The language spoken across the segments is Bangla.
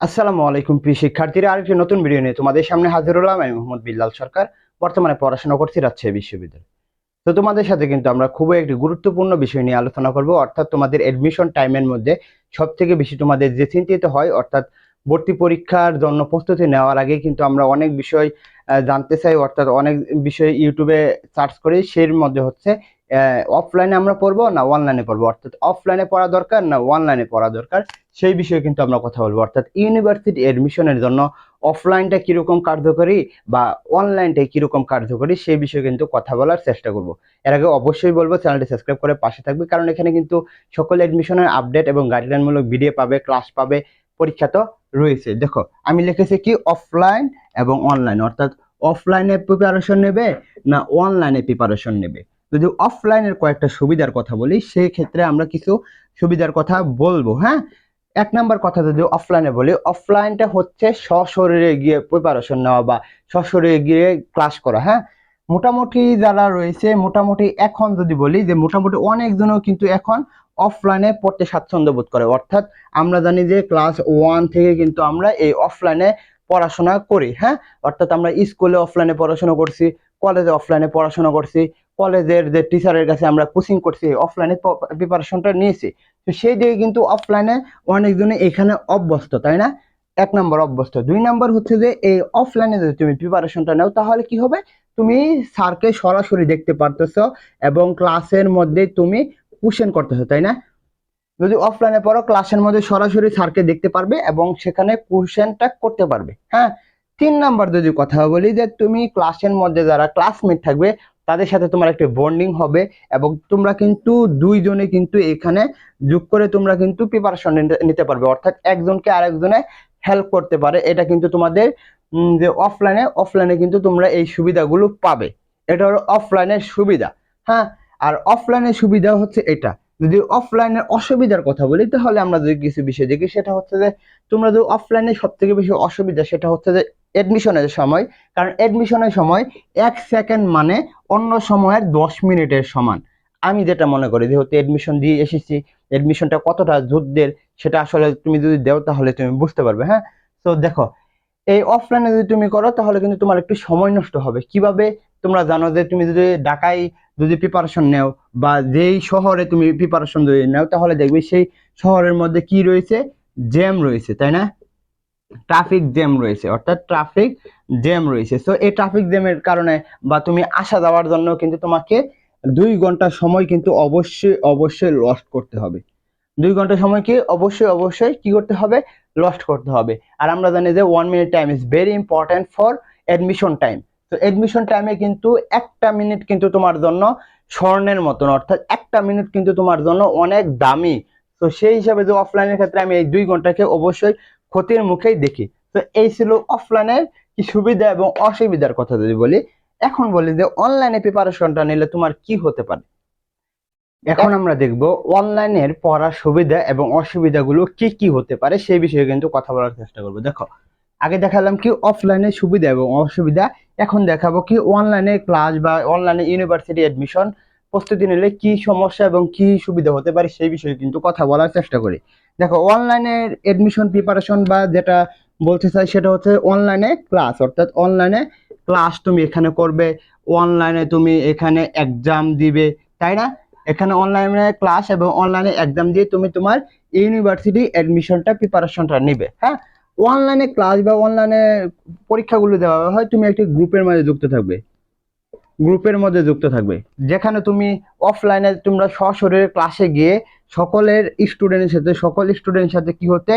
আসসালামু আলাইকুম, প্রিয় শিক্ষার্থীরা। আরেকটি নতুন ভিডিও নিয়ে তোমাদের সামনে হাজির হলাম। আমি মোহাম্মদ বিল্লাল সরকার, বর্তমানে পড়াশোনা করছি রাজশাহী বিশ্ববিদ্যালয়। তো তোমাদের সাথে কিন্তু আমরা খুবই একটি গুরুত্বপূর্ণ বিষয় নিয়ে আলোচনা করব। অর্থাৎ তোমাদের এডমিশন টাইমের মধ্যে সব থেকে বেশি তোমাদের যে চিন্তিত হয়, অর্থাৎ ভর্তি পরীক্ষার জন্য প্রস্তুতি নেওয়ার আগে কিন্তু আমরা অনেক বিষয় জানতে চাই। অর্থাৎ অনেক বিষয় ইউটিউবে সার্চ করি। সেই মধ্যে হচ্ছে অফলাইনে আমরা পড়ব না অনলাইনে পড়ব? অর্থাৎ অফলাইনে পড়া দরকার না অনলাইনে পড়া দরকার? সেই বিষয়ে কিন্তু আমরা কথা বলব। অর্থাৎ ইউনিভার্সিটি এডমিশনের জন্য অফলাইনটা কীরকম কার্যকরী বা অনলাইনটা কীরকম কার্যকরী সেই বিষয়ে কিন্তু কথা বলার চেষ্টা করব। এর আগে অবশ্যই বলব, চ্যানেলটি সাবস্ক্রাইব করে পাশে থাকবে, কারণ এখানে কিন্তু সকল এডমিশনের আপডেট এবং গাইডলাইনমূলক ভিডিও পাবে ক্লাস পাবে, পরীক্ষা তো রয়েছে। দেখো, আমি লিখেছি কি? অফলাইন এবং অনলাইন অর্থাৎ অফলাইনে প্রিপারেশন নেবে না অনলাইনে প্রিপারেশন নেবে? যদি অফলাইনের কয়েকটা সুবিধার কথা বলি সেই ক্ষেত্রে আমরা কিছু সুবিধার কথা বলব হ্যাঁ? এক নাম্বার কথা যদি অফলাইনে বলি অফলাইনটা হচ্ছে সশরীরে গিয়ে প্রিপারেশন নেওয়া বা সশরীরে গিয়ে ক্লাস করা হ্যাঁ? মোটামুটি যারা রয়েছে, মোটামুটি এখন যদি বলি, যে মোটামুটি অনেকজনও কিন্তু এখন অফলাইনে পড়তে স্বাচ্ছন্দ্য বোধ করে। অর্থাৎ আমরা জানি যে ক্লাস ওয়ান থেকে কিন্তু আমরা এই অফলাইনে পড়াশোনা করি হ্যাঁ? অর্থাৎ আমরা স্কুলে অফলাইনে পড়াশোনা করছি কলেজে অফলাইনে পড়াশোনা করছি কলেজের যে টিচারের কাছে আমরা কোচিং করছি অফলাইনে প্রিপারেশনটা নিয়েছি। তো সেই দিকে কিন্তু অফলাইনে অনেকজনে এখানে অভ্যস্ত, তাই না? এক নম্বর অভ্যস্ত। দুই নম্বর হচ্ছে যে, এই অফলাইনে যদি তুমি প্রিপারেশনটা নাও, তাহলে কি হবে? তুমি স্যারকে সরাসরি দেখতে পারতেছ এবং ক্লাসের মধ্যে তুমি কোশ্চেন করতেছো, তাই না? যদি অফলাইনে পড়ো ক্লাসের মধ্যে সরাসরি স্যারকে দেখতে পারবে এবং সেখানে কোশ্চেনটা করতে পারবে হ্যাঁ? তিন নাম্বার যদি কথা বলি যে, তুমি ক্লাসের মধ্যে যারা ক্লাসমেট থাকবে তাদের সাথে তোমার একটা বন্ডিং হবে এবং তোমরা কিন্তু দুইজনে কিন্তু এখানে যোগ করে তোমরা কিন্তু প্রিপারেশন নিতে পারবে। অর্থাৎ একজনকে আরেকজনে হেল্প করতে পারে। এটা কিন্তু তোমাদের যে অফলাইনে অফলাইনে কিন্তু তোমরা এই সুবিধাগুলো পাবে। এটা হলো অফলাইনের সুবিধা। হ্যাঁ? আর অফলাইনের সুবিধা হচ্ছে এটা। যদি অফলাইনের অসুবিধার কথা বলি, তাহলে আমরা যদি কিছু বিষয় দেখি, সেটা হচ্ছে যে, তোমরা যদি অফলাইনে সব থেকে বেশি অসুবিধা, সেটা হচ্ছে যে এডমিশনের সময়। কারণ এডমিশনের সময় এক সেকেন্ড মানে অন্য সময়ের দশ মিনিটের সমান। আমি যেটা মনে করি, যেহেতু এডমিশন দিয়ে এসেছি এডমিশনটা কতটা যুদ্ধের, সেটা আসলে তুমি যদি দেও, তাহলে তুমি বুঝতে পারবে হ্যাঁ? তো দেখো, এই অফলাইনে যদি তুমি করো, তাহলে কিন্তু তোমার একটু সময় নষ্ট হবে। কীভাবে তোমরা জানো যে তুমি যদি ঢাকায় যদি প্রিপারেশন নেও বা যেই শহরে তুমি প্রিপারেশন যদি নাও, তাহলে দেখবে সেই শহরের মধ্যে কি রয়েছে? জ্যাম রয়েছে, তাই না? ট্রাফিক জ্যাম রয়েছে, অর্থাৎ ট্রাফিক জ্যাম রয়েছে। সো এই ট্রাফিক জ্যামের কারণে বা তুমি আসা যাওয়ার জন্য কিন্তু তোমাকে দুই ঘণ্টা সময় কিন্তু অবশ্যই অবশ্যই লস্ট করতে হবে। দুই ঘণ্টা সময় কি? অবশ্যই অবশ্যই কি করতে হবে? লস্ট করতে হবে। আর আমরা জানি যে one minute time is very important for admission time তো অ্যাডমিশন টাইমে কিন্তু একটা মিনিট কিন্তু তোমার জন্য স্বর্ণের মতন, অর্থাৎ একটা মিনিট কিন্তু তোমার জন্য অনেক দামি। তো সেই হিসাবে যে অফলাইনের ক্ষেত্রে আমি এই দুই ঘন্টাকে অবশ্যই ক্ষতির মুখেই দেখি। তো এই ছিল অফলাইনের কি সুবিধা এবং অসুবিধার কথা যদি বলি, এখন বলি যে অনলাইনে প্রিপারেশনটা নিলে তোমার কি হতে পারে? এখন আমরা দেখব অনলাইনের পড়ার সুবিধা এবং অসুবিধাগুলো কি কি হতে পারে সেই বিষয়ে কিন্তু কথা বলার চেষ্টা করব। দেখো, আগে দেখালাম কি অফলাইনের সুবিধা এবং অসুবিধা এখন দেখাবো কি অনলাইনে ক্লাস বা অনলাইনে ইউনিভার্সিটি এডমিশন প্রস্তুতি নিলে কি সমস্যা এবং কি সুবিধা হতে পারে সেই বিষয়ে কিন্তু কথা বলার চেষ্টা করি। দেখো অনলাইনে এডমিশন প্রিপারেশন বা যেটা বলতে চাই সেটা হচ্ছে অনলাইনে ক্লাস অর্থাৎ অনলাইনে ক্লাস তুমি এখানে করবে অনলাইনে তুমি এখানে এক্সাম দিবে, তাই না? এখানে অনলাইনে ক্লাস এবং অনলাইনে এক্সাম দিয়ে তুমি তোমার ইউনিভার্সিটি অ্যাডমিশনটা প্রিপারেশনটা নিবে হ্যাঁ? অনলাইনে ক্লাস বা অনলাইনে পরীক্ষাগুলো দেওয়া হয় তুমি একটি গ্রুপের মধ্যে যুক্ত থাকবে। গ্রুপের মধ্যে যুক্ত থাকবে। যেখানে তুমি অফলাইনে তোমরা সশরীরে ক্লাসে গিয়ে সকলের স্টুডেন্টের সাথে, সকল স্টুডেন্টের সাথে কি হতে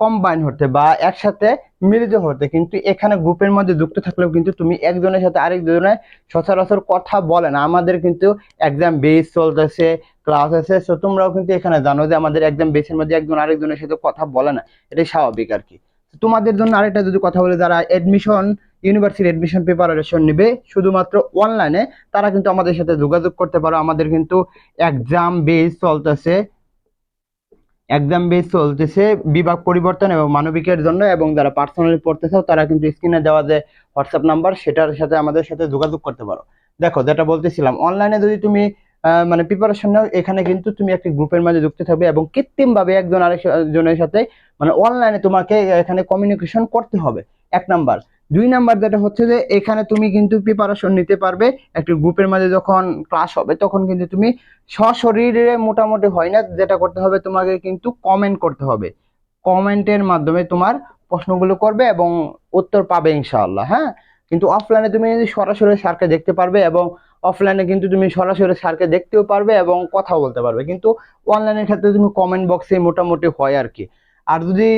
কম্বাইন হতে বা একসাথে মিলিত হতে। কিন্তু এখানে গ্রুপের মধ্যে যুক্ত থাকলেও কিন্তু তুমি একজনের সাথে আরেকজনের সচরাচর কথা বলে না। আমাদের কিন্তু এক্সাম বেস চলতেছে ক্লাস আছে। সো তোমরাও কিন্তু এখানে জানো যে আমাদের এক্সাম বেসের মধ্যে একজন আরেকজনের সাথে কথা বলে না। এটাই স্বাভাবিক আর কি। তোমাদের জন্য আরেকটা যদি কথা বলে, যারা এডমিশন ইউনিভার্সিটি এডমিশন প্রিপারেশন নেবে, শুধুমাত্র অনলাইনে তারা কিন্তু আমাদের সাথে যোগাযোগ করতে পারো। আমাদের কিন্তু এক্সাম বেস চলতেছে এক্সাম বেস চলতেছে বিভাগ পরিবর্তন এবং মানবিকের জন্য এবং যারা পার্সোনালি পড়তে চাও তারা কিন্তু স্ক্রিনে দেওয়া যে হোয়াটসঅ্যাপ নাম্বার সেটার সাথে আমাদের সাথে যোগাযোগ করতে পারো। দেখো, যেটা বলতেছিলাম অনলাইনে যদি তুমি মানে প্রিপারেশন নাও এখানে কিন্তু তুমি একটি গ্রুপের মাঝে যুক্ত থাকবে এবং কৃত্রিম ভাবে একজন আরেকজনের সাথে মানে অনলাইনে তোমাকে এখানে কমিউনিকেশন করতে হবে। এক নাম্বার। দুই নাম্বার যেটা হচ্ছে যে, এখানে তুমি কিন্তু প্রিপারেশন নিতে পারবে। একটি গ্রুপের মাঝে যখন ক্লাস হবে, তখন কিন্তু তুমি সশরীরে মোটামুটি হয় না, যেটা করতে হবে তোমাকে কিন্তু কমেন্ট করতে হবে। কমেন্টের মাধ্যমে তোমার প্রশ্নগুলো করবে এবং উত্তর পাবে ইনশাআল্লাহ হ্যাঁ? কিন্তু অফলাইনে তুমি যদি সরাসরি স্যারকে দেখতে পারবে এবং অফলাইনে কিন্তু তুমি সরাসরি স্যারকে দেখতেও পারবে এবং কথা বলতে পারবে। কিন্তু অনলাইনের ক্ষেত্রে তুমি কমেন্ট বক্সে মোটামুটি হয় আর কি আর যদি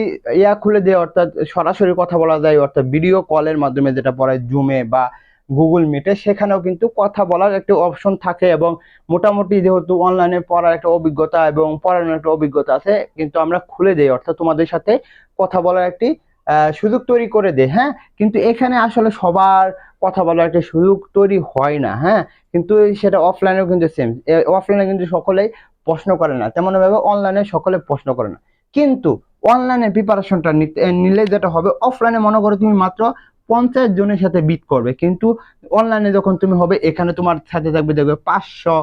ইয়া খুলে দেয়, অর্থাৎ সরাসরি কথা বলা যায়, অর্থাৎ ভিডিও কলের মাধ্যমে যেটা পড়ায় জুমে বা গুগল মিটে সেখানেও কিন্তু কথা বলার একটা অপশন থাকে এবং মোটামুটি যেহেতু অনলাইনে পড়ার একটা অভিজ্ঞতা এবং পড়ানোর একটা অভিজ্ঞতা আছে, কিন্তু আমরা খুলে দেই, অর্থাৎ তোমাদের সাথে কথা বলার একটি সুযোগ তৈরি করে দেয় হ্যাঁ? কিন্তু এখানে আসলে সবার কথা বলার একটা সুযোগ তৈরি হয় না হ্যাঁ? কিন্তু সেটা অফলাইনেও কিন্তু সেম অফলাইনে কিন্তু সকলেই প্রশ্ন করে না। তেমন ভাবে অনলাইনে সকলে প্রশ্ন করে না। কিন্তু অনলাইনে প্রিপারেশনটা নিলে যেটা হবে অফলাইনে মনে করো তুমি মাত্র পঞ্চাশ জনের সাথে বিট করবে। কিন্তু অনলাইনে যখন তুমি হবে, এখানে তোমার সাথে থাকবে, দেখবে পাঁচশো,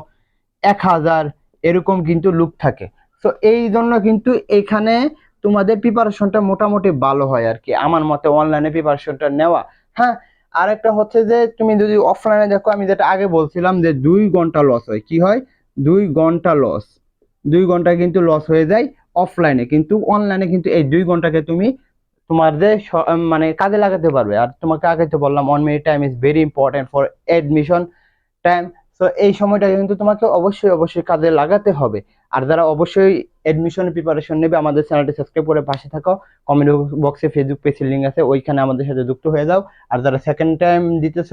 এক হাজার এরকম কিন্তু লুক থাকে। তো এই জন্য কিন্তু এখানে তোমাদের প্রিপারেশনটা মোটামুটি ভালো হয় আর কি। আমার মতে অনলাইনে প্রিপারেশনটা নেওয়া হ্যাঁ? আর একটা হচ্ছে যে, তুমি যদি অফলাইনে দেখো, আমি যেটা আগে বলছিলাম যে, দুই ঘণ্টা লস হয়। কি হয়? দুই ঘণ্টা লস দুই ঘণ্টা কিন্তু লস হয়ে যায় অফলাইনে কিন্তু অনলাইনে কিন্তু এই দুই ঘন্টাকে তুমি তোমার যে মানে কাজে লাগাতে পারবে। আর তোমাকে আগে তো বললাম one minute time is very important for admission time তো এই সময়টা কিন্তু তোমাকে অবশ্যই অবশ্যই কাজে লাগাতে হবে। আর যারা অবশ্যই এডমিশন প্রিপারেশন নেবে, আমাদের চ্যানেলটি সাবস্ক্রাইব করে পাশে থাকো। কমেন্ট বক্সে ফেসবুক পেজের লিঙ্ক আছে, ওইখানে আমাদের সাথে যুক্ত হয়ে যাও। আর যারা সেকেন্ড টাইম দিতেছ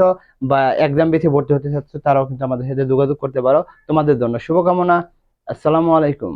বা এক্সাম বেছে ভর্তি হতে চাচ্ছ, তারাও কিন্তু আমাদের সাথে যোগাযোগ করতে পারো। তোমাদের জন্য শুভকামনা। আসসালামু আলাইকুম।